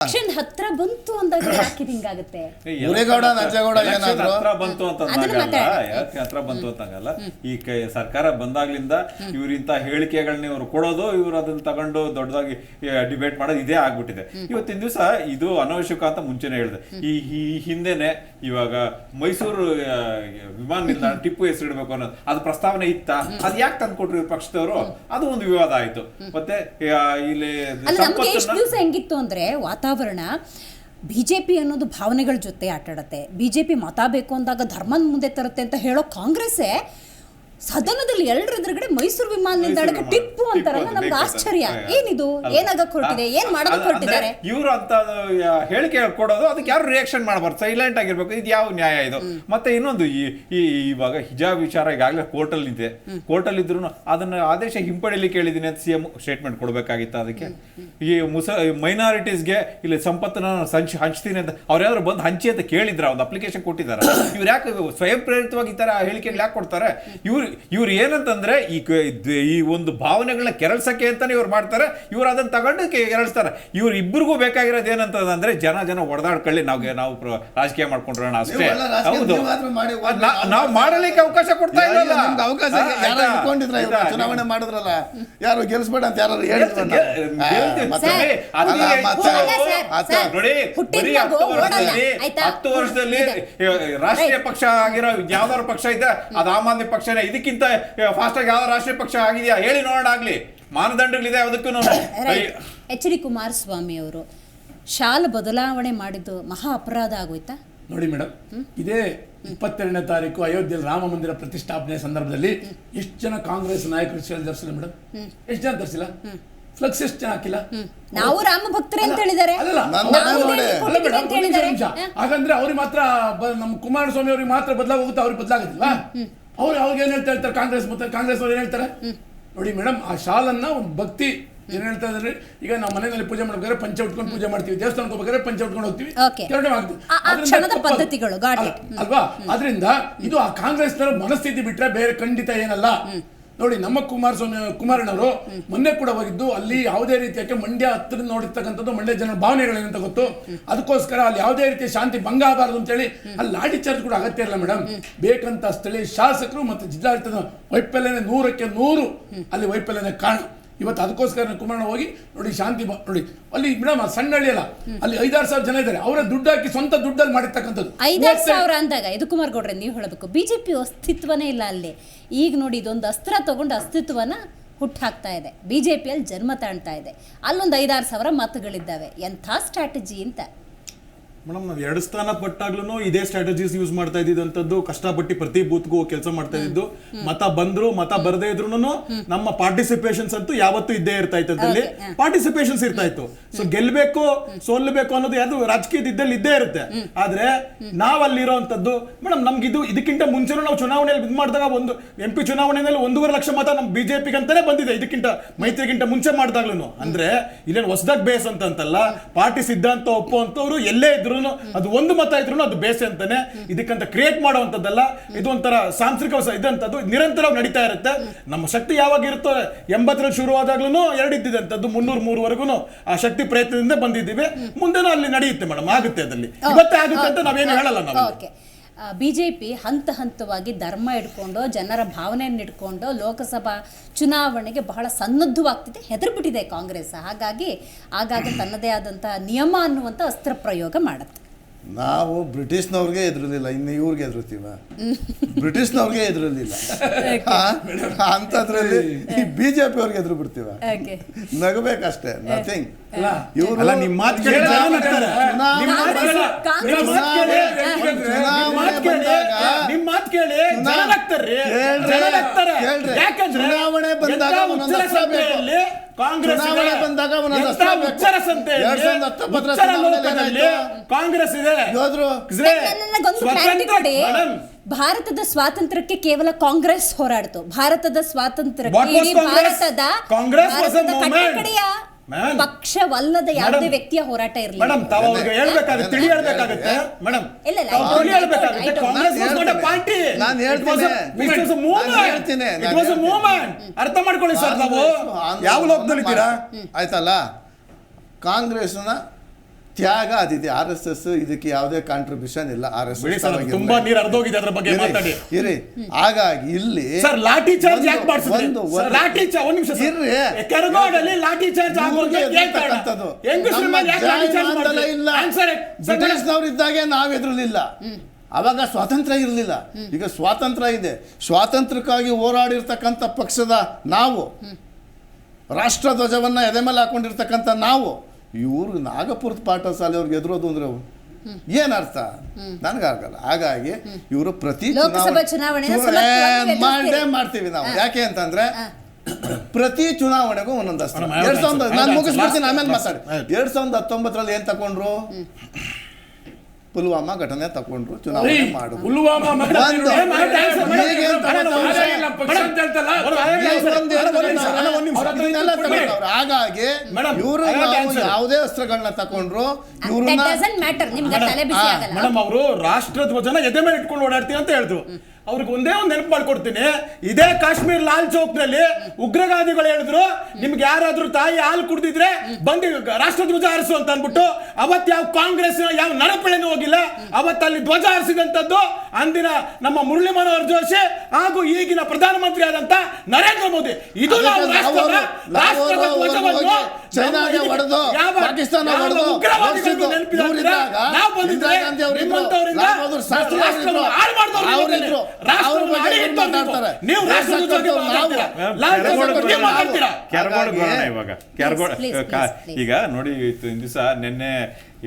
Election ಹತ್ರ ಬಂತು ಅಂದಾಗ ಯಾಕೆ ಹಿಂಗಾಗುತ್ತೆ? ಮುರೇಗೌಡ, ನಂಜೇಗೌಡ ಏನಾದ್ರು? ಹತ್ರ ಬಂತು ಅಂತ ಅಂದಾಗಲ್ಲ, ಯಾಕೆ ಹತ್ರ ಬಂತು ಅಂತಂಗಲ್ಲ ಈ ಸರ್ಕಾರ ಬಂದಾಗ್ಲಿಂದ ಇವ್ರ ಇಂತ ಹೇಳಿಕೆಗಳನ್ನ ಇವ್ರು ಕೊಡೋದು ಇವ್ರು ಅದನ್ನ ತಗೊಂಡು ದೊಡ್ಡದಾಗಿ ಡಿಬೇಟ್ ಮಾಡೋದು ಇದೇ ಆಗ್ಬಿಟ್ಟಿದೆ. ಇವತ್ತಿನ ದಿವಸ ಇದು ಅನವಶ್ಯಕ ಅಂತ ಮುಂಚೆನೆ ಹೇಳಿದೆ. ಈ ಈ ಹಿಂದೆನೆ ಇವಾಗ ಮೈಸೂರು ವಿಮಾನ ನಿಲ್ದಾಣ ಟಿಪ್ಪು ಹೆಸರಿಡ್ಬೇಕು ಅನ್ನೋದು ಅದು ಪ್ರಸ್ತಾವನೆ ಇತ್ತ? ಅದ್ ಯಾಕೆ ತಂದ್ಕೊಟ್ರು ಇವ್ರ ಪಕ್ಷದವರು? ಅದು ಒಂದು ವಿವಾದ ಆಯ್ತು. ಮತ್ತೆ ಇಲ್ಲಿ ಹೆಂಗಿತ್ತು ಅಂದ್ರೆ ಎಷ್ಟು ಸಂಪತ್ತನ್ನ ಬಿ ಜೆ ಪಿ ಅನ್ನೋದು ಭಾವನೆಗಳ ಜೊತೆ ಆಟಾಡತ್ತೆ. ಬಿಜೆಪಿ ಮತ ಬೇಕು ಅಂದಾಗ ಧರ್ಮದ ಮುಂದೆ ತರುತ್ತೆ ಅಂತ ಹೇಳೋ ಕಾಂಗ್ರೆಸ್ಸೇ ಸದನದಲ್ಲಿ ಎರಡರ ಎದುರುಗಡೆ ಮೈಸೂರು ವಿಮಾನ ನಿಲ್ದಾಣಕ್ಕೆ ಟಿಪ್ಪು ಅಂತಾರಲ್ಲ ನಮ್ಗೆ ಆಶ್ಚರ್ಯ. ಏನಿದು? ಏನಾಗಕ್ಕೆ ಏನಾಗಕ್ ಹೊರಟಿದೆ? ಏನ್ ಮಾಡೋದಕ್ಕೆ ಹೊರಟಿದ್ದಾರೆ? ಇವರು ಅಂತ ಹೇಳಿಕೆ ಕೊಡೋದು ಅದಕ್ಕೆ ಯಾರು ರಿಯಾಕ್ಷನ್ ಮಾಡಬಾರ್ದು? ಸೈಲೆಂಟ್ ಆಗಿರ್ಬೇಕು. ಇದು ಯಾವ ನ್ಯಾಯ ಇದು? ಮತ್ತೆ ಇನ್ನೊಂದು ಈ ಇವಾಗ ಹಿಜಾಬ್ ವಿಚಾರ ಈಗಾಗಲೇ ಕೋರ್ಟಲ್ ಇದೆ ಕೋರ್ಟಲ್ ಇದ್ರು ಅದನ್ನ ಆದೇಶ ಹಿಂಪಡೆಯಲಿ ಕೇಳಿದೀನಿ ಅಂತ ಸಿಎಂ ಸ್ಟೇಟ್ಮೆಂಟ್ ಕೊಡಬೇಕಾಗಿತ್ತು ಅದಕ್ಕೆ. ಈ ಮುಸ ಮೈನಾರಿಟೀಸ್ಗೆ ಇಲ್ಲಿ ಸಂಪತ್ತನ್ನ ಸಂಚ್ ಹಂಚ್ತೀನಿ ಅಂತ ಅವ್ರು ಯಾರು ಬಂದು ಹಂಚಿ ಅಂತ ಕೇಳಿದ್ರ ಒಂದು ಅಪ್ಲಿಕೇಶನ್ ಕೊಟ್ಟಿದ್ದಾರೆ ಇವ್ರು ಯಾಕೆ ಸ್ವಯಂ ಪ್ರೇರಿತವಾಗಿ ಈ ತರ ಹೇಳಿಕೆಗಳು ಯಾಕೆ ಕೊಡ್ತಾರೆ? ಇವ್ರು ಇವ್ರು ಏನಂತಂದ್ರೆ ಈ ಈ ಒಂದು ಭಾವನೆಗಳನ್ನ ಕೆರಳ್ಸಕ್ಕೆ ಅಂತಾನೆ ಇವ್ರು ಮಾಡ್ತಾರೆ. ಇವ್ರು ಅದನ್ನ ತಗೊಂಡು ಕೆರಳಿಸ್ತಾರೆ. ಇವ್ರು ಇಬ್ಬರಿಗೂ ಬೇಕಾಗಿರೋದು ಏನಂತಂದ್ರೆ ಜನ ಜನ ಹೊಡೆದಾಡ್ಕೊಳ್ಳಿ ನಾವು ನಾವು ರಾಜಕೀಯ ಮಾಡ್ಕೊಂಡ್ರೋಣ ಅಷ್ಟೇ. ನೀವು ರಾಜಕೀಯ ಹೌದು. ಮಾಡಿ ನಾವು ಮಾಡಲಿಕ್ಕೆ ಅವಕಾಶ ಕೊಡ್ತಾ ಇಲ್ಲ? ಅವಕಾಶ ಚುನಾವಣೆ ಮಾಡಿದ್ರಲ್ಲ. ಯಾರು ಗೆಲ್ಸ್ಬೇಡ ಅಂತ ಯಾರು. ನೋಡಿ ಬರೀ ಹತ್ತು ವರ್ಷದಲ್ಲಿ ಹತ್ತು ವರ್ಷದಲ್ಲಿ ರಾಷ್ಟ್ರೀಯ ಪಕ್ಷ ಆಗಿರೋ ಯಾವ್ದಾದ್ರು ಪಕ್ಷ ಇದೆ ಅದು ಆಮ್ ಆದ್ಮಿ ಪಕ್ಷನೇ ಇದಕ್ಕಿಂತ ಫಾಸ್ಟ್ ಆಗಿ ಯಾವ ರಾಷ್ಟ್ರೀಯ ಪಕ್ಷ ಆಗಿದೆಯಾ? ಹೇಳಿ ನೋಡೋಣ ಆಗ್ಲಿ. ಮಾನದಂಡಗಳಿದೆ ಅದಕ್ಕೂ ಎಚ್ ಡಿ ಕುಮಾರಸ್ವಾಮಿ ಅವರು ಶಾಲ ಬದಲಾವಣೆ ಮಾಡಿದ್ದು ಮಹಾ ಅಪರಾಧ ಆಗೋಯ್ತಾ? ನೋಡಿ ಮೇಡಮ್ ಇದೇ ಇಪ್ಪತ್ತೆರಡನೇ ತಾರೀಕು ಅಯೋಧ್ಯೆಯಲ್ಲಿ ರಾಮ ಮಂದಿರ ಪ್ರತಿಷ್ಠಾಪನೆ ಸಂದರ್ಭದಲ್ಲಿ ಎಷ್ಟು ಜನ ಕಾಂಗ್ರೆಸ್ ನಾಯಕರು ಶಾಲೆ ಧರಿಸಿಲ್ಲ ಮೇಡಮ್ ಎಷ್ಟು ಜನ ಧರಿಸಿಲ್ಲ? ಫ್ಲಕ್ಸ್ ಎಷ್ಟು ಜನ ಹಾಕಿಲ್ಲ? ನಾವು ರಾಮ ಭಕ್ತರೇ ಅಂತ ಹೇಳಿದ್ದಾರೆ. ಹಾಗಂದ್ರೆ ಅವ್ರಿಗೆ ಮಾತ್ರ ನಮ್ ನಮ್ಮ ಕುಮಾರಸ್ವಾಮಿ ಅವ್ರಿಗೆ ಮಾತ್ರ ಬದಲಾಗ ಹೋಗುತ್ತೆ ಅವ್ರಿಗೆ ಬದಲಾಗೋದಿಲ್ವಾ? ಅವ್ರು ಯಾವಾಗ ಏನ್ ಹೇಳ್ತಾ ಇರ್ತಾರೆ? ಕಾಂಗ್ರೆಸ್ ಮತ್ತೆ ಕಾಂಗ್ರೆಸ್ ಅವ್ರು ಏನು ಹೇಳ್ತಾರೆ? ನೋಡಿ ಮೇಡಮ್ ಆ ಶಾಲನ್ನ ಒಂದು ಭಕ್ತಿ ಏನ್ ಹೇಳ್ತಾ ಇದ್ದಾರೆ? ಈಗ ನಾವು ಮನೆಯಲ್ಲಿ ಪೂಜೆ ಮಾಡ್ಬೇಕಾದ್ರೆ ಪಂಚ ಉಟ್ಕೊಂಡು ಪೂಜೆ ಮಾಡ್ತೀವಿ. ದೇವಸ್ಥಾನಕ್ಕೆ ಹೋಗ್ಬೇಕಾದ್ರೆ ಪಂಚ ಉಟ್ಕೊಂಡು ಹೋಗ್ತೀವಿ. ಅಲ್ವಾ? ಅದರಿಂದ ಇದು ಆ ಕಾಂಗ್ರೆಸ್ ಮನಸ್ಥಿತಿ ಬಿಟ್ರೆ ಬೇರೆ ಖಂಡಿತ ಏನಲ್ಲ. ನೋಡಿ, ನಮ್ಮ ಕುಮಾರಸ್ವಾಮಿ ಕುಮಾರಣ್ಣವರು ಮೊನ್ನೆ ಕೂಡ ಹೋಗಿದ್ದು, ಅಲ್ಲಿ ಯಾವುದೇ ರೀತಿಯಾಗಿ ಮಂಡ್ಯ ಹತ್ತಿರ ನೋಡಿರ್ತಕ್ಕಂಥದ್ದು ಮಂಡ್ಯ ಜನರ ಭಾವನೆಗಳೇನಂತ ಗೊತ್ತು? ಅದಕ್ಕೋಸ್ಕರ ಅಲ್ಲಿ ಯಾವುದೇ ರೀತಿಯ ಶಾಂತಿ ಭಂಗ ಆಗಬಾರದು ಅಂತೇಳಿ ಅಲ್ಲಿ ಲಾಡಿ ಚಾರ್ಜ್ ಕೂಡ ಅಗತ್ಯ ಇಲ್ಲ ಮೇಡಮ್ ಬೇಕಂತ ಸ್ಥಳೀಯ ಶಾಸಕರು ಮತ್ತು ಜಿಲ್ಲಾಡಳಿತದ ವೈಫಲ್ಯನೇ ನೂರಕ್ಕೆ ನೂರು ಅಲ್ಲಿ ವೈಫಲ್ಯನೇ ಕಾರಣ. ಇವತ್ತು ಅದಕ್ಕೋಸ್ಕರ ಕುಮಾರಣ್ಣ ಹೋಗಿ ನೋಡಿ ಶಾಂತಿ ನೋಡಿ ಅಲ್ಲಿ ಮೇಡಮ್ ಸಣ್ಣ ಹಳ್ಳಿ ಅಲ್ಲ ಅಲ್ಲಿ ಐದಾರು ಸಾವಿರ ಜನ ಇದ್ದಾರೆ. ಅವರ ದುಡ್ಡು ಹಾಕಿ ಸ್ವಂತ ದುಡ್ಡಲ್ಲಿ ಮಾಡಿರ್ತಕ್ಕಂಥದ್ದು. ಐದಾರು ಸಾವಿರ ಅಂದಾಗ ಇದು ಕುಮಾರ್ ಗೌಡ್ರೆ ನೀವು ಹೇಳಬೇಕು ಬಿಜೆಪಿ ಅಸ್ತಿತ್ವನೇ ಇಲ್ಲ ಅಲ್ಲಿ. ಈಗ ನೋಡಿ ಇದೊಂದು ಅಸ್ತ್ರ ತಗೊಂಡು ಅಸ್ತಿತ್ವನ ಹುಟ್ಟಾಗ್ತಾ ಇದೆ. ಬಿ ಜೆ ಪಿಯಲ್ಲಿ ಜನ್ಮ ತಾಣ್ತಾ ಇದೆ. ಅಲ್ಲೊಂದು ಐದಾರು ಸಾವಿರ ಮತಗಳಿದ್ದಾವೆ. ಎಂಥ ಸ್ಟ್ರಾಟಜಿ ಅಂತ. ಮೇಡಮ್ ನಾವು ಎರಡು ಸ್ಥಾನ ಪಟ್ಟಾಗ್ಲೂ ಇದೇ ಸ್ಟ್ರಾಟಜೀಸ್ ಯೂಸ್ ಮಾಡ್ತಾ ಇದ್ದಿದ್ದಂಥದ್ದು ಕಷ್ಟಪಟ್ಟು ಪ್ರತಿ ಬೂತ್ಗೂ ಕೆಲಸ ಮಾಡ್ತಾ ಇದ್ದು ಮತ ಬಂದ್ರು ಮತ ಬರದೇ ಇದ್ರು ನಮ್ಮ ಪಾರ್ಟಿಸಿಪೇಷನ್ಸ್ ಅಂತೂ ಯಾವತ್ತೂ ಇದ್ದೇ ಇರ್ತಾ ಇತ್ತು ಅದ್ರಲ್ಲಿ ಪಾರ್ಟಿಸಿಪೇಷನ್ಸ್ ಇರ್ತಾ ಇತ್ತು. ಸೊ ಗೆಲ್ಬೇಕು ಸೋಲ್ಬೇಕು ಅನ್ನೋದು ಯಾವ್ದು ರಾಜಕೀಯದ ಇದ್ದಲ್ಲಿ ಇದ್ದೇ ಇರುತ್ತೆ. ಆದ್ರೆ ನಾವ್ ಅಲ್ಲಿರೋಂಥದ್ದು ಮೇಡಮ್ ನಮ್ಗೆ ಇದು ಇದಕ್ಕಿಂತ ಮುಂಚೆನೂ ನಾವು ಚುನಾವಣೆಯಲ್ಲಿ ಇದು ಮಾಡಿದಾಗ ಒಂದು ಎಂ ಪಿ ಚುನಾವಣೆಯಲ್ಲಿ ಒಂದೂವರೆ ಲಕ್ಷ ಮತ ನಮ್ ಬಿಜೆಪಿಗೆ ಅಂತಾನೆ ಬಂದಿದೆ. ಇದಕ್ಕಿಂತ ಮೈತ್ರಿಗಿಂತ ಮುಂಚೆ ಮಾಡಿದಾಗ್ಲೂ ಅಂದ್ರೆ ಇಲ್ಲೇನು ಹೊಸದಾಗ ಬೇಸ್ ಅಂತಂತಲ್ಲ ಪಾರ್ಟಿ ಸಿದ್ಧಾಂತ ಒಪ್ಪುವಂತವ್ರು ಎಲ್ಲೇ ಇದ್ರು ಅದು ಒಂದು ಮತ ಇದ್ರು ಅದು ಬೇಸೆ ಅಂತಾನೆ. ಇದಕ್ಕಂತ ಕ್ರಿಯೇಟ್ ಮಾಡುವಂತದ್ದಲ್ಲ ಇದು ಒಂಥರ ಸಾಂಸ್ಕೃತಿಕ ಇದಂತದ್ದು. ನಿರಂತರವಾಗಿ ನಡೀತಾ ಇರುತ್ತೆ. ನಮ್ಮ ಶಕ್ತಿ ಯಾವಾಗ ಇರುತ್ತೋ ಎಂಬತ್ತರಲ್ಲಿ ಶುರುವಾದಾಗ್ಲೂ ಎರಡು ಇದ್ದಿದ್ದಂಥದ್ದು ಮುನ್ನೂರು ಮೂರುವರೆಗೂ ಆ ಶಕ್ತಿ ಪ್ರಯತ್ನದಿಂದ ಬಂದಿದ್ದೀವಿ. ಮುಂದೆನೂ ಅಲ್ಲಿ ನಡೆಯುತ್ತೆ ಮೇಡಮ್ ಆಗುತ್ತೆ ಅದಲ್ಲಿ. ಇವತ್ತೇ ಆಗುತ್ತೆ ಅಂತ ನಾವೇನು ಹೇಳಲ್ಲ ನಾವು ಓಕೆ ಪಿ ಹಂತ ಹಂತವಾಗಿ ಧರ್ಮ ಇಟ್ಕೊಂಡು ಜನರ ಭಾವನೆಯನ್ನು ಇಟ್ಕೊಂಡು ಲೋಕಸಭಾ ಚುನಾವಣೆಗೆ ಬಹಳ ಸನ್ನದ್ಧವಾಗ್ತಿದೆ ಹೆದರ್ಬಿಟ್ಟಿದೆ ಕಾಂಗ್ರೆಸ್. ಹಾಗಾಗಿ ಆಗಾಗ ತನ್ನದೇ ಆದಂಥ ನಿಯಮ ಅನ್ನುವಂಥ ಅಸ್ತ್ರ ಪ್ರಯೋಗ ಮಾಡುತ್ತೆ. ನಾವು ಬ್ರಿಟಿಷ್ನವ್ರಿಗೆ ಎದುರಲಿಲ್ಲ ಇನ್ನು ಇವ್ರಿಗೆ ಎದುರುತ್ತೀವ ಬ್ರಿಟಿಷ್ನವ್ರಿಗೆ ಎದುರಲಿಲ್ಲ ಅಂಥದ್ರಲ್ಲಿ ಈ ಬಿಜೆಪಿ ಅವ್ರಿಗೆ ಎದುರು ಬಿಡ್ತೀವ ನಗಬೇಕಷ್ಟೇ ನಥಿಂಗ್ ಅಲ್ಲ, ನಿಮ್ಮ ಮಾತು ಕೇಳಿ ಜನ ನಗ್ತಾರೆ. ಚುನಾವಣೆ- ಮಾತು ಕೇಳಿ- ಕಾಂಗ್ರೆಸ್- ಮಾತು ಕೇಳಿ- ಚುನಾವಣೆ ಮಾತು ಕೇಳಿ- ಬಂದಾಗ- ನಿಮ್ ಮಾತು ಕೇಳಿ ಜನ ನಗ್ತಾರ್ರಿ. ಕೇಳ್ರಿ, ಜನ ನಗ್ತಾರೆ. ಕೇಳ್ರಿ. ಯಾಕಂದ್ರೆ ಚುನಾವಣೆ ಬಂದಾಗ ಎಂಥ ಒಂದೊಂದು ಉಚ್ಚರ ಅಸ್ತ್ರ ಬೇಕು. ಸಂತೆಯಲ್ಲಿ ಕಾಂಗ್ರೆಸ್. ಚುನಾವಣೆ ಬಂದಾಗ ಒಂದೊಂದು ಎಂಥ ಅಸ್ತ್ರ ಬೇಕು. ಉಚ್ಚರ ಎರಡ್ ಸಾವಿರದ ಹತ್ತೊಂಬತ್ತರ ಉಚ್ಚರ ಚುನಾವಣೆಯಲ್ಲಿ ಲೋಕದಲ್ಲಿ ಏನಾಯ್ತು? ಕಾಂಗ್ರೆಸ್ ಇದೆ ಯೋಧರು ಇದ್ರೆ ನನಗೊಂದು ಕ್ಲಾರಿಟಿ ಸ್ವತಂತ್ರ ಕೊಡಿ ಮೇಡಮ್, ಭಾರತದ ಸ್ವಾತಂತ್ರ್ಯಕ್ಕೆ ಕೇವಲ ಕಾಂಗ್ರೆಸ್ ಹೋರಾಡ್ತು ಭಾರತದ What ಸ್ವಾತಂತ್ರ್ಯಕ್ಕೆ was ಇಡೀ Congress? ಭಾರತದ Congress was a ಭಾರತದ movement. ಕಟ್ಟಕಡೆಯ Ma'am. ಪಕ್ಷವಲ್ಲದ ಯಾವುದೇ Madam. ವ್ಯಕ್ತಿಯ ಹೋರಾಟ ಇರಲಿ. ಮೇಡಮ್ ತಾವು ಅವ್ರಿಗೆ ಹೇಳ್ಬೇಕಾಗುತ್ತೆ ತಿಳಿ ಹೇಳ್ಬೇಕಾಗುತ್ತೆ ಮೇಡಮ್ ಇಲ್ಲ, ಇಲ್ಲ, ತಾವು I don't- ತಿಳಿ ಹೇಳ್ಬೇಕಾಗುತ್ತೆ I don't- ಕಾಂಗ್ರೆಸ್ ನಾನು ಹೇಳ್ತೀನಿ ನಾಟ್ ಹೇಳ್ತೇನೆ. ಪಾರ್ಟಿ ನಾನು ಹೇಳ್ತೇನೆ. ನಾನು ಹೇಳ್ತೀನಿ, ಇಟ್ ನಾನು ವಾಸ್ ಅ. ಮೂವ್ಮೆಂಟ್ ಅರ್ಥ ಮಾಡ್ಕೊಳ್ಳಿ ಸರ್ ನಾವು. ಯಾವ ಲೋಕದಲ್ಲಿ ಇದ್ದೀರಾ ಆಯ್ತಲ್ಲ? ಕಾಂಗ್ರೆಸ್ನ ತ್ಯಾಗ ಅದಿದೆ ಆರ್ ಎಸ್ ಎಸ್ ಇದಕ್ಕೆ ಯಾವುದೇ ಕಾಂಟ್ರಿಬ್ಯೂಷನ್ ಇಲ್ಲ. ಆರ್ ಎಸ್ ಎಸ್ ತುಂಬಾ ನೀರು ಹರಿದೋಗಿದೆ ಅದ್ರ ಬಗ್ಗೆ ಮಾತಾಡಿ. ಇರಿ. ಹಾಗಾಗಿ ಇಲ್ಲಿ ಸರ್ ಲಾಠಿ ಚಾರ್ಜ್ ಯಾಕೆ ಮಾಡಿಸಿದ್ರಿ? ಲಾಠಿ ಚಾರ್ಜ್ ಒಂದು ನಿಮಿಷ. ಇರ್ರಿ. ಕೆರಗೋಡಲ್ಲಿ ಲಾಠಿ ಚಾರ್ಜ್ ಏನ್ ಕಾರಣ? ಎದುರ್ತಕ್ಕಂಥದ್ದು. ಮೇಲೆ ಯಾಕೆ ಲಾಠಿ ಚಾರ್ಜ್ ಜಾಯಮಾನದಲ್ಲೇ ಇಲ್ಲ. ಸರ್, ಬ್ರಿಟಿಷ್ನವ್ರು ಇದ್ದಾಗೆ ನಾವ್ ಎದುರಲಿಲ್ಲ. ಅವಾಗ ಸ್ವಾತಂತ್ರ್ಯ ಇರಲಿಲ್ಲ. ಈಗ ಸ್ವಾತಂತ್ರ್ಯ ಇದೆ. ಸ್ವಾತಂತ್ರ್ಯಕ್ಕಾಗಿ ಹೋರಾಡಿರ್ತಕ್ಕಂಥ ಪಕ್ಷದ ನಾವು ರಾಷ್ಟ್ರ ಧ್ವಜವನ್ನ ಎದೆ ಮೇಲೆ ಹಾಕೊಂಡಿರ್ತಕ್ಕಂಥ ನಾವು ಇವ್ರು ನಾಗಪುರದ ಪಾಠ ಶಾಲೆ ಅವ್ರಿಗೆ ಎದುರೋದು ಅಂದ್ರೆ ಏನ್ ಅರ್ಥ ನನಗಾಗಲ್ಲ ಹಾಗಾಗಿ ಇವರು ಪ್ರತಿ ಮಾಡೇ ಮಾಡ್ತೀವಿ ನಾವು ಯಾಕೆ ಅಂತಂದ್ರೆ ಪ್ರತಿ ಚುನಾವಣೆಗೂ ಒಂದೊಂದು ಅಸ್ತ್ರ ಎರಡ್ ಸಾವಿರದ ನಾನು ಮುಗಿಸ್ಬಿಡ್ತೀನಿ ಆಮೇಲೆ ಮಾತಾಡಿ. ಎರಡ್ ಸಾವಿರದ ಹತ್ತೊಂಬತ್ತರಲ್ಲಿ ಏನ್ ತಕೊಂಡ್ರು ಪುಲ್ವಾಮಾ ಘಟನೆ ತಕೊಂಡ್ರು ಚುನಾವಣೆ ಮಾಡು ಪುಲ್ವಾಮಾ ಹಾಗಾಗಿ ಇವರು. ಯಾವುದೇ ಅಸ್ತ್ರಗಳನ್ನ ತಗೊಂಡ್ರು ದಟ್ ಮ್ಯಾಟರ್ ನಿಮ್ಗೆ ತಲೆ ಬಿಸಿ ಆಗಲ್ಲ. ಮೇಡಮ್ ಅವರು ರಾಷ್ಟ್ರ ಧ್ವಜನ ಎದೆ ಮೇಲೆ ಇಟ್ಕೊಂಡು ಓಡಾಡ್ತೀವಿ ಅಂತ ಹೇಳಿದ್ರು. ಅವ್ರಿಗೆ ಒಂದೇ ಒಂದು ನೆನಪು ಮಾಡ್ಕೊಡ್ತೀನಿ. ಇದೇ ಕಾಶ್ಮೀರ್ ಲಾಲ್ ಚೌಕ್ನಲ್ಲಿ ಉಗ್ರಗಾದಿಗಳು ಹೇಳಿದ್ರು ನಿಮ್ಗೆ ಯಾರಾದ್ರೂ ತಾಯಿ ಹಾಲು ಕುಡ್ದಿದ್ರೆ ಬಂದು ರಾಷ್ಟ್ರ ಧ್ವಜ ಹಾರಿಸು ಅಂತ ಅನ್ಬಿಟ್ಟು ಅವತ್ ಯಾವ ಕಾಂಗ್ರೆಸ್ ಯಾವ ನರಪಳೆನೂ ಹೋಗಿಲ್ಲ. ಅವತ್ ಅಲ್ಲಿ ಧ್ವಜ ಹಾರಿಸಿದಂತದ್ದು ಅಂದಿನ ನಮ್ಮ ಮುರಳಿ ಮನೋಹರ್ ಜೋಶಿ ಹಾಗೂ ಈಗಿನ ಪ್ರಧಾನಮಂತ್ರಿ ಆದಂತ ನರೇಂದ್ರ ಮೋದಿ. ಇದು ನಾವು ಅದಕ್ಕೆ ಚೈನಾಗೆ ಹೊಡೆದು, ಪಾಕಿಸ್ತಾನ ಹೊಡೆದು, ಇಂದಿರಾ ಗಾಂಧಿ ಅವರಿದ್ರು, ಶಾಸ್ತ್ರಿ ಅವರಿದ್ರು, ಅವ್ರ ಬಗ್ಗೆ. ಮಾತಾಡ್ತಾರೆ? ನಾವು. ಈಗ ನೋಡಿ ಇಂದು ದಿವಸ ನಿನ್ನೆ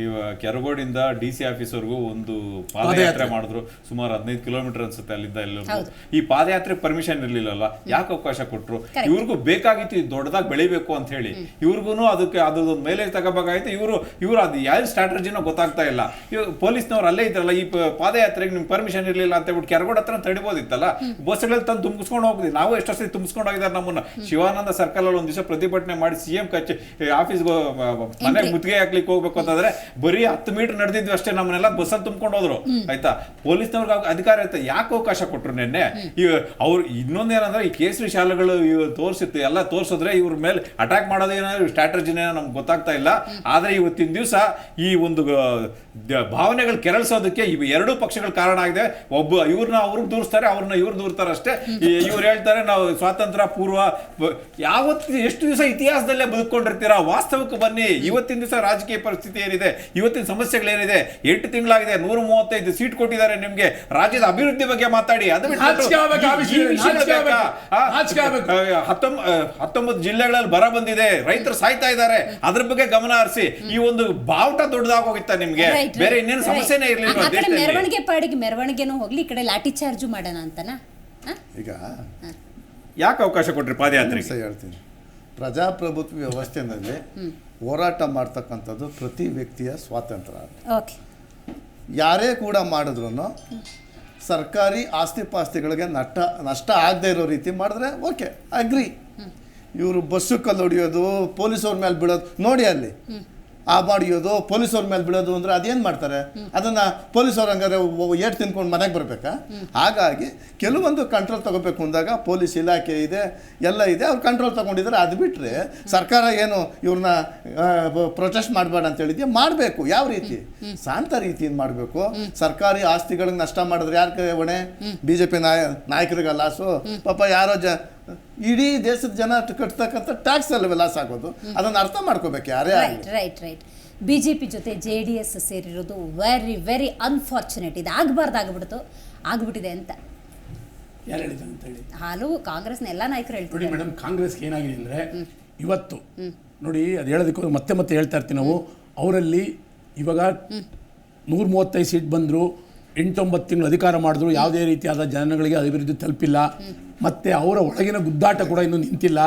ಇವ ಕೆರಗೋಡಿಂದ ಡಿ ಸಿ ಆಫೀಸ್ವರೆಗೂ ಒಂದು ಪಾದಯಾತ್ರೆ. ಮಾಡಿದ್ರು. ಸುಮಾರು ಹದಿನೈದು ಕಿಲೋಮೀಟರ್ ಅನ್ಸುತ್ತೆ ಅಲ್ಲಿಂದ ಎಲ್ಲರೂ ಈ ಪಾದಯಾತ್ರೆ ಪರ್ಮಿಷನ್ ಇರ್ಲಿಲ್ಲಲ್ಲ? ಯಾಕೆ ಅವಕಾಶ ಕೊಟ್ಟರು. ಇವ್ರಿಗೂ ಬೇಕಾಗಿತ್ತು ದೊಡ್ಡದಾಗಿ ಬೆಳಿಬೇಕು ಅಂತ ಹೇಳಿ. ಇವ್ರಿಗೂ ಅದಕ್ಕೆ ಅದೊಂದು ಮೇಲೆ ತಗೋಬೇಕಾಯ್ತು ಇವರು ಇವರು ಅದು ಯಾವ ಸ್ಟ್ರಾಟಜಿನೋ ಗೊತ್ತಾಗ್ತಾ ಇಲ್ಲ. ಇವಾಗ ಪೊಲೀಸ್ನವ್ರು ಅಲ್ಲೇ ಇದ್ರಲ್ಲ ಈ ಪಾದಯಾತ್ರೆಗೆ ನಿಮ್ಗೆ ಪರ್ಮಿಷನ್ ಇರಲಿಲ್ಲ ಅಂತ ಹೇಳ್ಬಿಟ್ಟು ಕೆರಗೋಡ್ ಹತ್ರ ತಡಿಬೋದಿತ್ತಲ್ಲ? ಬಸ್ಗಳಲ್ಲಿ ತಂದು ತುಂಬಿಸ್ಕೊಂಡು ಹೋಗ್ತೀವಿ ನಾವು ಎಷ್ಟು ಸತಿ ತುಂಬಿಸ್ಕೊಂಡು ಹೋಗಿದ್ದಾರೆ ನಮ್ಮನ್ನ. ಶಿವಾನಂದ ಸರ್ಕಲ್ ಅಲ್ಲಿ ಒಂದ್ ದಿವಸ ಪ್ರತಿಭಟನೆ ಮಾಡಿ ಸಿ ಎಂ ಕಚೇ ಆಫೀಸ್ಗೆ ಮನೆಗೆ. ಮುತ್ತಿಗೆ ಹಾಕ್ಲಿಕ್ಕೆ ಹೋಗ್ಬೇಕು ಅಂತಂದ್ರೆ ಬರೀ ಹತ್ತು ಮೀಟರ್ ನಡೆದಿದ್ವಿ ಅಷ್ಟೇ ನಮ್ಮನ್ನೆಲ್ಲ ಬಸ್ಸಲ್ಲಿ ತುಂಬಿಕೊಂಡು ಹೋದ್ರು. ಆಯ್ತಾ? ಪೊಲೀಸ್ನವ್ರಿಗೆ ಅಧಿಕಾರ ಇರುತ್ತೆ. ಯಾಕೆ ಅವಕಾಶ ಕೊಟ್ರು ನಿನ್ನೆ? ಅವ್ರ ಅವ್ರು ಇನ್ನೊಂದೇನಂದ್ರೆ ಈ ಕೇಸರಿ ಶಾಲೆಗಳು ತೋರಿಸಿತ್ತು ಎಲ್ಲ ತೋರಿಸಿದ್ರೆ ಇವ್ರ ಮೇಲೆ ಅಟ್ಯಾಕ್ ಮಾಡೋದೇನೋ ಸ್ಟ್ರಾಟಜಿನೇ ನಮ್ಗೆ ಗೊತ್ತಾಗ್ತಾ ಇಲ್ಲ. ಆದ್ರೆ ಇವತ್ತಿನ ದಿವಸ ಈ ಒಂದು ಭಾವನೆಗಳು ಕೆರಳಿಸೋದಕ್ಕೆ ಇವು ಎರಡೂ ಪಕ್ಷಗಳ ಕಾರಣ ಆಗಿದೆ. ಒಬ್ಬ ಇವ್ರನ್ನ ಅವ್ರಿಗೆ ದೂರಿಸ್ತಾರೆ ಅವ್ರನ್ನ ಇವ್ರು ದೂರ್ತಾರೆ ಅಷ್ಟೇ. ಇವ್ರು ಹೇಳ್ತಾರೆ ನಾವು ಸ್ವಾತಂತ್ರ್ಯ ಪೂರ್ವ ಯಾವತ್ತು ಎಷ್ಟು ದಿವಸ ಇತಿಹಾಸದಲ್ಲೇ ಬದುಕೊಂಡಿರ್ತೀರಾ ವಾಸ್ತವಕ್ಕೆ ಬನ್ನಿ. ಇವತ್ತಿನ ದಿವಸ ರಾಜಕೀಯ ಪರಿಸ್ಥಿತಿ ಏನಿದೆ? ಇವತ್ತಿನ ಸಮಸ್ಯೆಗಳೇನಿದೆ? ಎಂಟು ತಿಂಗಳಾಗಿದೆ ನೂರ ಮೂವತ್ತೈದು ಸೀಟ್ ಕೊಟ್ಟಿದ್ದಾರೆ ನಿಮ್ಗೆ. ರಾಜ್ಯದ ಅಭಿವೃದ್ಧಿ ಬಗ್ಗೆ ಮಾತಾಡಿ. ಅದು ಹತ್ತೊಂಬತ್ತು ಜಿಲ್ಲೆಗಳಲ್ಲಿ ಬರ ಬಂದಿದೆ. ರೈತರು ಸಾಯ್ತಾ ಇದ್ದಾರೆ. ಅದ್ರ ಬಗ್ಗೆ ಗಮನ ಹರಿಸಿ. ಈ ಒಂದು ಬಾವುಟ ದೊಡ್ಡದಾಗೋಗಿತ್ತ ನಿಮ್ಗೆ? ಬೇರೆ ಇನ್ನೇನು. ಸಮಸ್ಯೆನೇ ಇರಲಿಲ್ಲ ಮೆರವಣಿಗೆ ಪಾಡಿಗೆ ಮೆರವಣಿಗೆನೂ ಹೋಗ್ಲಿ ಈ ಕಡೆ ಲಾಠಿ ಚಾರ್ಜು ಮಾಡೋಣ ಅಂತನಾ? ಈಗ ಯಾಕೆ ಅವಕಾಶ ಕೊಟ್ರಿ ಪಾದಯಾತ್ರೆ ಹೇಳ್ತೀನಿ. ಪ್ರಜಾಪ್ರಭುತ್ವ ವ್ಯವಸ್ಥೆನಲ್ಲಿ ಹೋರಾಟ ಮಾಡ್ತಕ್ಕಂಥದ್ದು ಪ್ರತಿ ವ್ಯಕ್ತಿಯ ಸ್ವಾತಂತ್ರ್ಯ. ಓಕೆ. ಯಾರೇ ಕೂಡ ಮಾಡಿದ್ರು ಸರ್ಕಾರಿ ಆಸ್ತಿ ಪಾಸ್ತಿಗಳಿಗೆ ನಷ್ಟ ನಷ್ಟ ಆಗದೆ ಇರೋ ರೀತಿ ಮಾಡಿದ್ರೆ ಓಕೆ ಅಗ್ರಿ ಇವರು ಬಸ್ಸು ಕಲ್ಲು ಹೊಡಿಯೋದು ಪೊಲೀಸವ್ರ ಮೇಲೆ ಬಿಡೋದು ನೋಡಿ ಅಲ್ಲಿ. ಆ ಮಾಡಿಯೋದು ಪೊಲೀಸವ್ರ ಮೇಲೆ ಬಿಡೋದು ಅಂದ್ರೆ ಅದೇನು ಮಾಡ್ತಾರೆ? ಅದನ್ನ ಪೊಲೀಸವ್ರ ಹಂಗಾರೆ ಏಟ್ ತಿನ್ಕೊಂಡು ಮನೆಗೆ ಬರಬೇಕಾ? ಹಾಗಾಗಿ ಕೆಲವೊಂದು ಕಂಟ್ರೋಲ್ ತಗೋಬೇಕು ಅಂದಾಗ ಪೊಲೀಸ್ ಇಲಾಖೆ ಇದೆ ಎಲ್ಲ ಇದೆ ಅವ್ರು ಕಂಟ್ರೋಲ್ ತಗೊಂಡಿದ್ದಾರೆ ಅದು ಬಿಟ್ಟರೆ ಸರ್ಕಾರ ಏನು ಇವ್ರನ್ನ ಪ್ರೊಟೆಸ್ಟ್ ಮಾಡಬೇಡ ಅಂತ ಹೇಳಿದ್ಯಾ? ಮಾಡಬೇಕು. ಯಾವ ರೀತಿ? ಶಾಂತ ರೀತಿಯಿಂದ ಮಾಡಬೇಕು. ಸರ್ಕಾರಿ ಆಸ್ತಿಗಳಿಗೆ ನಷ್ಟ ಮಾಡಿದ್ರೆ ಯಾರ ಹೊಣೆ? ಬಿ ಜೆ ಪಿ ನಾಯ ನಾಯಕರಿಗೆ ಲಾಸು ಪಾಪ ಯಾರೋ ಜ ಇಡೀ ದೇಶದ ಜನ ಕಟ್ತಕ್ಕಂಥ ಟ್ಯಾಕ್ಸ್ ಅಲ್ಲಿ ಲಾಸ್ ಆಗೋದು. ಅದನ್ನು ಅರ್ಥ ಮಾಡ್ಕೋಬೇಕು ಯಾರೇ right right right B J P ಜೊತೆ ಜೆ ಡಿ ಎಸ್ ಸೇರಿರೋದು ವೆರಿ ವೆರಿ ಅನ್ಫಾರ್ಚುನೇಟ್ ಇದು ಆಗಬಾರ್ದು ಆಗ್ಬಿಡ್ತು. ಆಗ್ಬಿಟ್ಟಿದೆ ಅಂತ. ಯಾರು ಹೇಳಿದ್ರು ಅಂತ ಹೇಳಿ? ಹಲವು ಕಾಂಗ್ರೆಸ್ನ ಎಲ್ಲ ನಾಯಕರು ನೋಡಿ ಹೇಳ್ತಿದ್ದಾರೆ ಮೇಡಮ್ ಕಾಂಗ್ರೆಸ್ಗೆ ಏನಾಗಿದೆ ಅಂದರೆ ಇವತ್ತು ನೋಡಿ ಅದು ಹೇಳೋದಕ್ಕೆ ಮತ್ತೆ ಮತ್ತೆ ಹೇಳ್ತಾ ಇರ್ತೀವಿ ನಾವು. ಅವರಲ್ಲಿ ಇವಾಗ ನೂರ ಮೂವತ್ತೈದು ಸೀಟ್ ಬಂದರು. ಎಂಟೊಂಬತ್ತು ತಿಂಗಳು ಅಧಿಕಾರ ಮಾಡಿದ್ರು ಯಾವುದೇ ರೀತಿಯಾದ ಜನಗಳಿಗೆ ಅಭಿವೃದ್ಧಿ ತಲುಪಿಲ್ಲ. ಮತ್ತೆ ಅವರ ಒಳಗಿನ ಗುದ್ದಾಟ ಕೂಡ ಇನ್ನೂ ನಿಂತಿಲ್ಲ.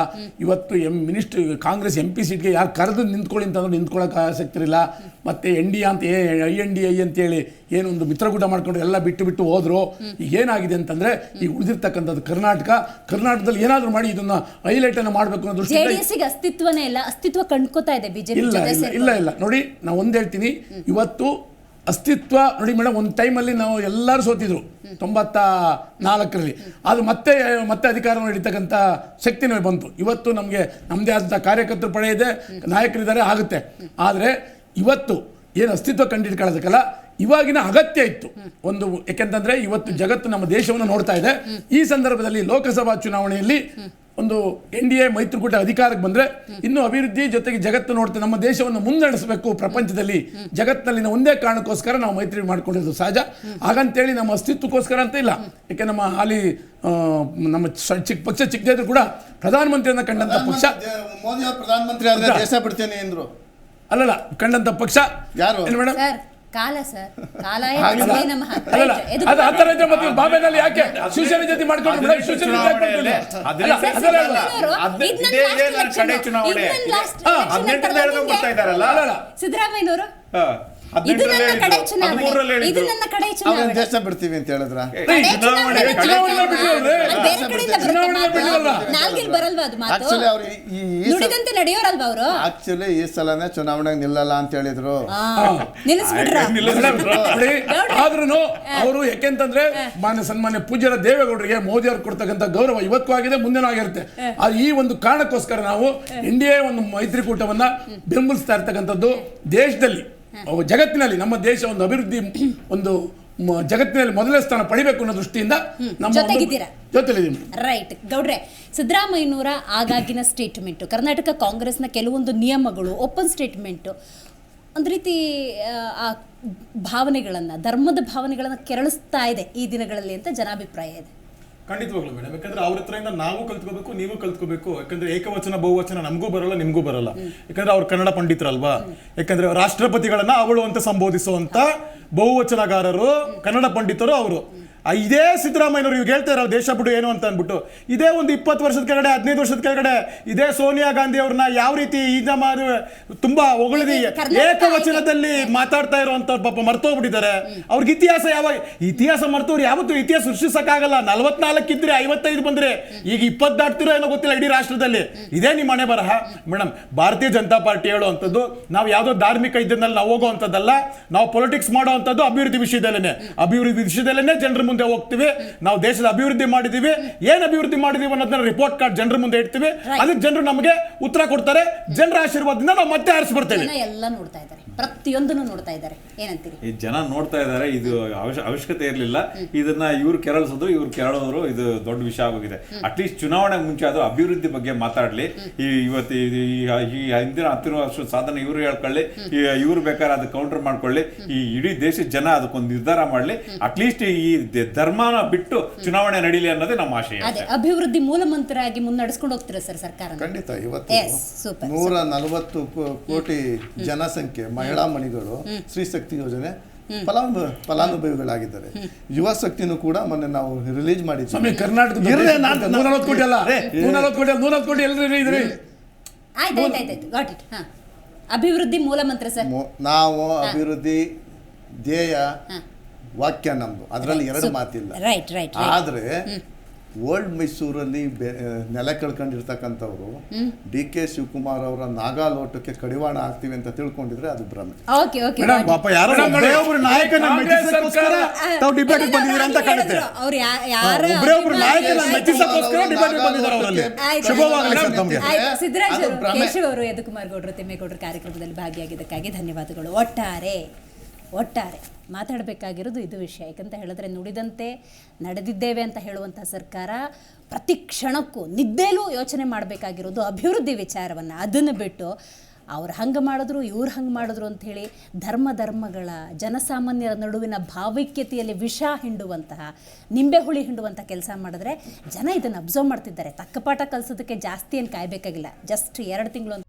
ಇವತ್ತು M minister Congress M P ಸೀಟ್ಗೆ ಯಾರು ಕರೆದು ನಿಂತ್ಕೊಳ್ಳಿ ಅಂತಂದ್ರೆ ನಿಂತ್ಕೊಳ್ಳೋಕೆ ಆಸಕ್ತಿ ಇರಲಿಲ್ಲ ಮತ್ತೆ ಎನ್ ಡಿ ಅಂತ ಏ ಐ ಎನ್ ಡಿ ಐ ಅಂತೇಳಿ ಏನೊಂದು ಮಿತ್ರಕೂಟ ಮಾಡ್ಕೊಂಡು ಎಲ್ಲ ಬಿಟ್ಟು ಬಿಟ್ಟು ಹೋದ್ರು. ಈಗ ಏನಾಗಿದೆ ಅಂತಂದ್ರೆ ಈಗ ಉಳಿದಿರ್ತಕ್ಕಂಥದ್ದು ಕರ್ನಾಟಕ. ಕರ್ನಾಟಕದಲ್ಲಿ ಏನಾದರೂ ಮಾಡಿ ಇದನ್ನ ಹೈಲೈಟ್ ಅನ್ನು ಮಾಡಬೇಕು ಅನ್ನೋ ದೃಷ್ಟಿ ಅಸ್ತಿತ್ವನೇ ಇಲ್ಲ. ಅಸ್ತಿತ್ವ ಕಂಡ್ಕೋತಾ ಇದೆ ಬಿಜೆಪಿ ಇಲ್ಲ ಇಲ್ಲ ಇಲ್ಲ ಇಲ್ಲ. ನೋಡಿ ನಾನು ಒಂದು ಹೇಳ್ತೀನಿ. ಇವತ್ತು ಅಸ್ತಿತ್ವ ನೋಡಿ ಮೇಡಮ್ ಒಂದು ಟೈಮಲ್ಲಿ ನಾವು ಎಲ್ಲರೂ ಸೋತಿದ್ರು ತೊಂಬತ್ತ ನಾಲ್ಕರಲ್ಲಿ ಅದು ಮತ್ತೆ ಮತ್ತೆ ಅಧಿಕಾರವನ್ನು ಹಿಡಿತಕ್ಕಂಥ ಶಕ್ತಿನೇ ಬಂತು. ಇವತ್ತು ನಮಗೆ ನಮ್ಮದೇ ಆದಂಥ ಕಾರ್ಯಕರ್ತರು ಪಡೆ ಇದೆ, ನಾಯಕರಿದ್ದಾರೆ, ಆಗುತ್ತೆ. ಆದರೆ ಇವತ್ತು ಏನು ಅಸ್ತಿತ್ವ ಕಂಡಿಡ್ಕೊಳ್ಳೋದಕ್ಕಲ್ಲ ಇವಾಗಿನ ಅಗತ್ಯ ಇತ್ತು. ಒಂದು ಯಾಕೆಂತಂದ್ರೆ ಇವತ್ತು ಜಗತ್ತು ನಮ್ಮ ದೇಶವನ್ನು ನೋಡ್ತಾ ಇದೆ. ಈ ಸಂದರ್ಭದಲ್ಲಿ ಲೋಕಸಭಾ ಚುನಾವಣೆಯಲ್ಲಿ ಒಂದು ಎನ್ ಡಿ ಎ ಮೈತ್ರಿಕೂಟ ಅಧಿಕಾರಕ್ಕೆ ಬಂದ್ರೆ ಇನ್ನು ಅಭಿವೃದ್ಧಿ ಜೊತೆಗೆ ಜಗತ್ತು ನೋಡ್ತಾ ನಮ್ಮ ದೇಶವನ್ನು ಮುನ್ನಡೆಸಬೇಕು ಪ್ರಪಂಚದಲ್ಲಿ. ಜಗತ್ತಿನಲ್ಲಿನ ಒಂದೇ ಕಾರಣಕ್ಕೋಸ್ಕರ ನಾವು ಮೈತ್ರಿ ಮಾಡ್ಕೊಂಡಿರೋದು ಸಹಜ. ಹಾಗಂತೇಳಿ ನಮ್ಮ ಅಸ್ತಿತ್ವಕ್ಕೋಸ್ಕರ ಅಂತ ಇಲ್ಲ. ಯಾಕೆ ನಮ್ಮ ಹಾಲಿ ನಮ್ಮ ಚಿಕ್ಕ ಪಕ್ಷ ಚಿಕ್ಕದಿದ್ರು ಕೂಡ ಪ್ರಧಾನಮಂತ್ರಿಯನ್ನ ಕಂಡಂತ ಪಕ್ಷ. ಮೋದಿ ಪ್ರಧಾನಮಂತ್ರಿ ಆದ್ರೆ ದೇಶ ಬಿಡ್ತೇನೆ ಅಂದ್ರು. ಅಲ್ಲಲ್ಲ ಕಂಡಂತ ಪಕ್ಷ. ಯಾರು? ಏನು ಮೇಡಮ್ ಸರ್ ಕಾಲ ಸರ್. ಬಾಂಬೆನಲ್ಲಿ ಯಾಕೆ ಶಿವಸೇನೆ ಜೊತೆ ಮಾಡ್ಕೊಂಡು ಇದ್. ನನ್ನ. ಕಡೆ ಚುನಾವಣೆ. ಇದ್ ನನ್ನ ಸಿದ್ದರಾಮಯ್ಯನವರು ಇದು ಕಡೆ ಚುನಾವಣೆ. ಇದು. ನನ್ನ ಕಡೆ ಬಿಡ್ತೀವಿ ಅಂತ ಹೇಳಿದ್ರ? ಚುನಾವಣೆ ಚುನಾವಣೆ ಕಡೆ ಚುನಾವಣೆ ಬಿಟ್ಟಿರೋರು. ಬರುತ್ತೆ. ನಾಲ್ಗಿಲ್ ಬರಲ್ವಾ ಅದು ಮಾತು? ಆಕ್ಚುಲಿ ಅವ್ರು ಈ- ಈ ಈ ಸಲ- ನುಡಿದಂತೆ ನಡೆಯೋರಲ್ವಾ ಅವರು? ಆಕ್ಚುಲಿ ಈ ಸಲನೇ ಚುನಾವಣೆಗೆ ನಿಲ್ಲಲ್ಲ ಅಂತ ಹೇಳಿದ್ರು. ನಿಲ್ಲಿಸ್ಬಿಟ್ರ? ಆದ್ರೂ ಅವರು ಯಾಕೆಂತಂದ್ರೆ ಮಾನ್ಯ ಸನ್ಮಾನ್ಯ ಪೂಜ್ಯರ ದೇವೇಗೌಡರಿಗೆ ಮೋದಿ ಅವರು ಕೊಡ್ತಕ್ಕಂಥ ಗೌರವ ಇವತ್ತು ಆಗಿದೆ ಮುಂದೆನೂ ಆಗಿರುತ್ತೆ. ಆ ಈ ಒಂದು ಕಾರಣಕ್ಕೋಸ್ಕರ ನಾವು ಇಂಡಿಯಾ ಒಂದು ಮೈತ್ರಿಕೂಟವನ್ನ ಬೆಂಬಲಿಸ್ತಾ ಇರ್ತಕ್ಕಂಥದ್ದು ದೇಶದಲ್ಲಿ ಅವು ಜಗತ್ತಿನಲ್ಲಿ ನಮ್ಮ ದೇಶ ಒಂದು ಅಭಿವೃದ್ಧಿ ಒಂದು ಜಗತ್ತಿನಲ್ಲಿ ಮೊದಲನೇ ಸ್ಥಾನ ಪಡಿಬೇಕು ಅನ್ನೋ ದೃಷ್ಟಿಯಿಂದ ನಮ್ಮ ಜೊತೆಗಿದ್ದೀರಾ? ರೈಟ್ ಗೌಡ್ರೆ ಸಿದ್ದರಾಮಯ್ಯನವರ ಆಗಾಗಿನ ಸ್ಟೇಟ್ಮೆಂಟ್ ಕರ್ನಾಟಕ ಕಾಂಗ್ರೆಸ್ನ ಕೆಲವೊಂದು ನಿಯಮಗಳು ಓಪನ್ ಸ್ಟೇಟ್ಮೆಂಟ್ ಒಂದು ರೀತಿ ಆ, ಭಾವನೆಗಳನ್ನ ಭಾವನೆಗಳನ್ನು ಧರ್ಮದ ಭಾವನೆಗಳನ್ನು ಕೆರಳಿಸ್ತಾ ಇದೆ ಈ ದಿನಗಳಲ್ಲಿ ಅಂತ ಜನಾಭಿಪ್ರಾಯ ಇದೆ. ಖಂಡಿತವಾಗ್ಲು ಮೇಡಮ್ ಯಾಕಂದ್ರೆ ಅವ್ರ ಹತ್ರದಿಂದ ನಾವು ಕಲ್ತ್ಕೋಬೇಕು ನೀವು ಕಲ್ತ್ಕೋಬೇಕು. ಯಾಕಂದ್ರೆ ಏಕವಚನ ಬಹುವಚನ ನಮಗೂ ಬರಲ್ಲ ನಿಮಗೂ ಬರಲ್ಲ. ಯಾಕಂದ್ರೆ ಅವ್ರು ಕನ್ನಡ ಪಂಡಿತರಲ್ವಾ? ಯಾಕಂದ್ರೆ ರಾಷ್ಟ್ರಪತಿಗಳನ್ನ ಅವಳು ಅಂತ ಸಂಬೋಧಿಸುವಂತ ಬಹುವಚನಗಾರರು ಕನ್ನಡ ಪಂಡಿತರು ಅವರು. ಇದೇ ಸಿದ್ದರಾಮಯ್ಯನವರು ಇವಾಗ ಹೇಳ್ತಾ ಇರೋ ದೇಶ ಬಿಡು ಏನು ಅಂತ ಅಂದ್ಬಿಟ್ಟು. ಇದೇ ಒಂದು ಇಪ್ಪತ್ತು ವರ್ಷದ ಕೆಳಗಡೆ ಹದಿನೈದು ವರ್ಷದ ಕೆಳಗಡೆ ಇದೇ ಸೋನಿಯಾ ಗಾಂಧಿ ಅವ್ರನ್ನ ಯಾವ ರೀತಿ ಈಗ ತುಂಬಾ ಹೊಗಳಿದೆ ಏಕವಚನದಲ್ಲಿ ಮಾತಾಡ್ತಾ ಇರುವಂತವ್ರು ಪಾಪ ಮರ್ತೋಗ್ಬಿಟ್ಟಿದ್ದಾರೆ. ಅವ್ರಿಗೆ ಇತಿಹಾಸ ಯಾವಾಗ ಇತಿಹಾಸ ಮರ್ತವ್ರು ಯಾವತ್ತೂ ಇತಿಹಾಸ ಸೃಷ್ಟಿಸಕ್ಕಾಗಲ್ಲ. ನಲವತ್ನಾಲ್ಕು ಇದ್ರೆ ಐವತ್ತೈದು ಬಂದ್ರೆ. ಈಗ ಇಪ್ಪತ್ತು ದಾಟ್ತಿರೋ ಏನೋ ಗೊತ್ತಿಲ್ಲ ಇಡೀ ರಾಷ್ಟ್ರದಲ್ಲಿ. ಇದೇ ನಿಮ್ಮ ಮನೆ ಬರಹ. ಮೇಡಮ್ ಭಾರತೀಯ ಜನತಾ ಪಾರ್ಟಿ ಹೇಳುವಂಥದ್ದು ನಾವು ಯಾವುದೋ ಧಾರ್ಮಿಕ ಇದ್ದಲ್ಲಿ ನಾವು ಹೋಗುವಂಥದ್ದಲ್ಲ ನಾವು ಪೊಲಿಟಿಕ್ಸ್ ಮಾಡುವಂಥದ್ದು ಅಭಿವೃದ್ಧಿ ವಿಷಯದಲ್ಲೇ ಅಭಿವೃದ್ಧಿ ವಿಷಯದಲ್ಲೇ ಜನರ ಮುಂದೆ ಹೋಗ್ತೀವಿ. ನಾವು ದೇಶದ ಅಭಿವೃದ್ಧಿ ಮಾಡಿದೀವಿ. ಏನ್ ಅಭಿವೃದ್ಧಿ ಮಾಡಿದೀವಿ ಅನ್ನೋದನ್ನ ರಿಪೋರ್ಟ್ ಕಾರ್ಡ್ ಜನರ ಮುಂದೆ ಇಡ್ತೀವಿ. ಅದಕ್ಕೆ ಜನರು ನಮಗೆ ಉತ್ತರ ಕೊಡ್ತಾರೆ. ಜನರ ಆಶೀರ್ವಾದದಿಂದ ನಾವು ಮತ್ತೆ ಆರಿಸಿ ಬರ್ತೇವೆ ಎಲ್ಲ ನೋಡ್ತಾ ಇದ್ದಾರೆ. ಪ್ರತಿಯೊಂದನ್ನು ನೋಡ್ತಾ ಇದ್ದಾರೆ. ಏನಂತೀರಿ? ಈ ಜನ ನೋಡ್ತಾ ಇದ್ದಾರೆ ಇದು ಅವಶ್ಯ ಅವಶ್ಯಕತೆ ಇರಲಿಲ್ಲ. ಇದನ್ನ ಇವ್ರು ಕೆರಳಿಸೋದು ಇವ್ರು ಕೆರಳೋರು ಇದು ದೊಡ್ಡ ವಿಷಯ ಆಗೋಗಿದೆ. ಅಟ್ಲೀಸ್ಟ್ ಚುನಾವಣೆ ಮುಂಚೆ ಅದು ಅಭಿವೃದ್ಧಿ ಬಗ್ಗೆ ಮಾತಾಡ್ಲಿ. ಈ ಇವತ್ತು ಈ ಹಿಂದಿನ ಹತ್ತಿರ ವರ್ಷ ಸಾಧನೆ ಇವರು ಹೇಳ್ಕೊಳ್ಳಿ. ಇವ್ರು ಬೇಕಾದ್ರೆ ಅದು ಕೌಂಟರ್ ಮಾಡ್ಕೊಳ್ಳಿ. ಈ ಇಡೀ ದೇಶದ ಜನ ಅದಕ್ಕೊಂದು ನಿರ್ಧಾರ ಮಾಡಲಿ. ಅಟ್ಲೀಸ್ಟ್ ಈ ಧರ್ಮನ ಬಿಟ್ಟು ಚುನಾವಣೆ ನಡೀಲಿ ಅನ್ನೋದೇ ನಮ್ಮ ಆಶಯ. ಅದೇ ಅಭಿವೃದ್ಧಿ ಮೂಲಮಂತ್ರರಾಗಿ ಮುನ್ನಡೆಸ್ಕೊಂಡು ಹೋಗ್ತೀರಾ ಸರ್ ಸರ್ಕಾರ ಖಂಡಿತ ಇವತ್ತು Yes, super, ನೂರ ನಲವತ್ತು ಕೋಟಿ ಜನಸಂಖ್ಯೆ ಮಹಿಳಾ ಮಣಿಗಳು ಸ್ತ್ರೀ ಶಕ್ತಿ ಯೋಜನೆ ಫಲಾನು ಫಲಾನುಭವಿಗಳಾಗಿದ್ದಾರೆ ಯುವ ಶಕ್ತಿನೂ ಕೂಡ ಮೊನ್ನೆ ನಾವು ರಿಲೀಸ್ ಸ್ವಾಮಿ ಮಾಡಿದ್ವಿ ನಲವತ್ತು ಕೋಟಿ ಅಲ್ಲ? ರೇ, ನೂರ ನಲವತ್ತು ಕೋಟಿ ಎಲ್ರಿ ಇದ್ರಿ? ಆಯ್ತು ಆಯ್ತು ಆಯ್ತು ಗಾಟ್ ಇಟ್ ಹಾ. ಅಭಿವೃದ್ಧಿ ಮೂಲಮಂತ್ರ ಸರ್ ನಾವು ಅಭಿವೃದ್ಧಿ ಧ್ಯೇಯ ವಾಕ್ಯ ನಮ್ದು. ಅದರಲ್ಲಿ ಎರಡು ಮಾತಿಲ್ಲ. ರೈಟ್ ರೈಟ್ ಆದ್ರೆ ಓಲ್ಡ್ ಮೈಸೂರಲ್ಲಿ ನೆಲೆ ನೆಲ ಕಳ್ಕೊಂಡಿರ್ತಕ್ಕಂಥವ್ರು ಡಿ ಕೆ ಶಿವಕುಮಾರ್ ಅವರ ನಾಗಾಲೋಟಕ್ಕೆ ಕಡಿವಾಣ ಆಗ್ತೀವಿ ಅಂತ ತಿಳ್ಕೊಂಡಿದ್ರೆ ಅದು ಭ್ರಮೆ. ಪಾಪ ಯಾರೋ ಒಬ್ಬರೇ ನಾಯಕನ ಕಾಂಗ್ರೆಸ್ ಮೆಚ್ಚಿಸಕ್ಕೋಸ್ಕರ ತಾವು ಡಿಬೇಟ್ ಬಂದಿದ್ದೀರಾ ಅಂತ ಕಾಣುತ್ತೆ. ಅವ್ರು ಯಾರ ಒಬ್ಬರೇ ಒಬ್ರು ನಾಯಕನ ಆಯ್ತು, ಡಿಬೇಟ್ ಬಂದಿದ್ದಾರೆ ಅವರಲ್ಲಿ. ಶುಭವಾಗಲಿ ಸರ್ ತಮಗೆ. ಆಯ್ತು ಸಿದ್ದರಾಜ್ ಅವರು ಯದುಕುಮಾರ್ ಗೌಡರು ತಿಮ್ಮೇಗೌಡರು ಕಾರ್ಯಕ್ರಮದಲ್ಲಿ ಭಾಗಿಯಾಗಿದ್ದಕ್ಕಾಗಿ ಧನ್ಯವಾದಗಳು. ಒಟ್ಟಾರೆ ಒಟ್ಟಾರೆ ಮಾತಾಡಬೇಕಾಗಿರೋದು ಇದು ವಿಷಯ. ಯಾಕಂತ ಹೇಳಿದ್ರೆ ನುಡಿದಂತೆ ನಡೆದಿದ್ದೇವೆ ಅಂತ ಹೇಳುವಂಥ ಸರ್ಕಾರ ಪ್ರತಿ ಕ್ಷಣಕ್ಕೂ ನಿದ್ದೆಲೂ ಯೋಚನೆ ಮಾಡಬೇಕಾಗಿರೋದು ಅಭಿವೃದ್ಧಿ ವಿಚಾರವನ್ನು. ಅದನ್ನು ಬಿಟ್ಟು ಅವ್ರು ಹಂಗೆ ಮಾಡಿದ್ರು, ಇವ್ರು ಹಂಗೆ ಮಾಡಿದ್ರು ಅಂಥೇಳಿ ಧರ್ಮ ಧರ್ಮಗಳ ಜನಸಾಮಾನ್ಯರ ನಡುವಿನ ಭಾವೈಕ್ಯತೆಯಲ್ಲಿ ವಿಷ ಹಿಂಡುವಂತಹ, ನಿಂಬೆ ಹುಳಿ ಹಿಂಡುವಂಥ ಕೆಲಸ ಮಾಡಿದ್ರೆ ಜನ ಇದನ್ನು ಅಬ್ಸರ್ವ್ ಮಾಡ್ತಿದ್ದಾರೆ. ತಕ್ಕಪಾಠ ಕಲಿಸೋದಕ್ಕೆ ಜಾಸ್ತಿ ಏನು ಕಾಯಬೇಕಾಗಿಲ್ಲ. ಜಸ್ಟ್ ಎರಡು ತಿಂಗಳು ಅಂತ.